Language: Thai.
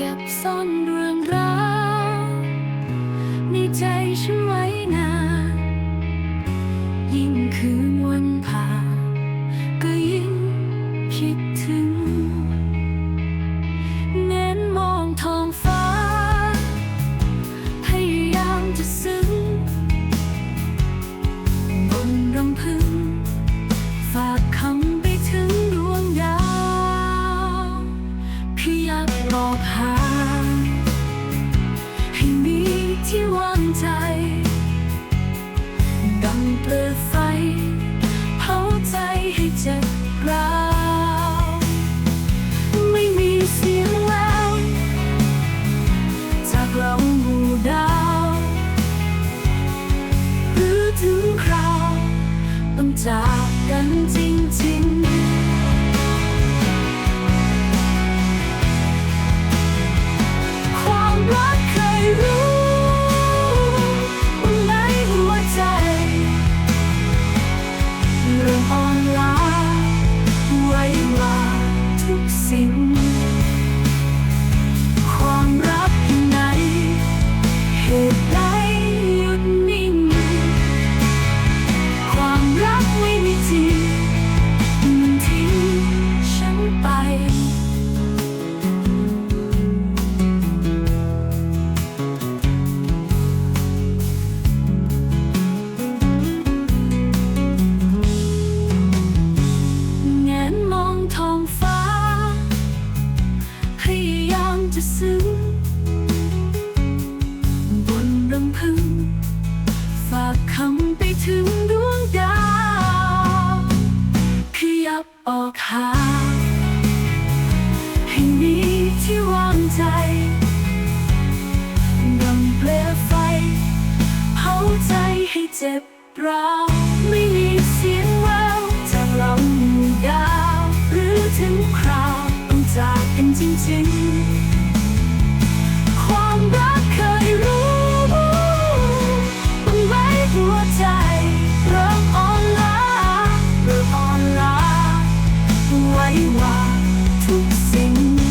เก็บซ่อนเรื่องราว small pie. sin จะซึ้งบนรำพึง ฝากคำไปถึงดวงดาวขยับออกหาให้มีที่วางใจดังเปลวไฟ เผาใจให้เจ็บราไม่ You.